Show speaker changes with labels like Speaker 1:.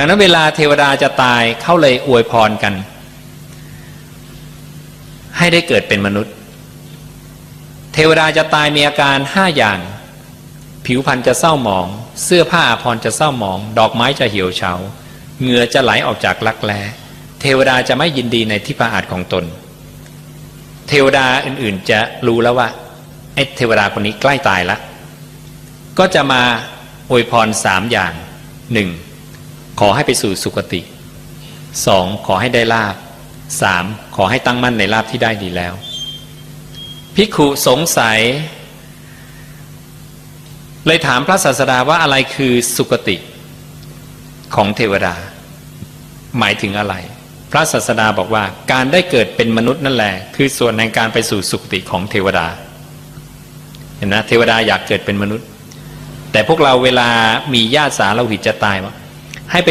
Speaker 1: ดังนั้นเวลาเทวดาจะตายเขาเลยอวยพรกัน ให้ได้เกิดเป็นมนุษย์ เทวดาจะตายมีอาการห้าอย่าง ผิวพรรณจะเศร้าหมอง เสื้อผ้าอาภรจะเศร้าหมอง ดอกไม้จะเหี่ยวเฉาเหงื่อจะไหลออกจากรักแร้เทวดาจะไม่ยินดีในที่ประอาจของตน เทวดาอื่นๆจะรู้แล้วว่าไอ้เทวดาคนนี้ใกล้ตายแล้วก็จะมาอวยพรสามอย่างหนึ่ง ขอให้ไปสู่สุคติสองขอให้ได้ลาบสามขอให้ตั้งมั่นในลาบที่ได้ดีแล้ว ภิกขุสงสัย เลยถามพระศาสดาว่าอะไรคือสุคติของเทวดา หมายถึงอะไร พระศาสดาบอกว่าการได้เกิดเป็นมนุษย์นั่นแหละ คือส่วนในการไปสู่สุคติของเทวดาเห็นนะเทวดาอยากเกิดเป็นมนุษย์ แต่พวกเราเวลามีญาติสาเราหิตจะตายวะ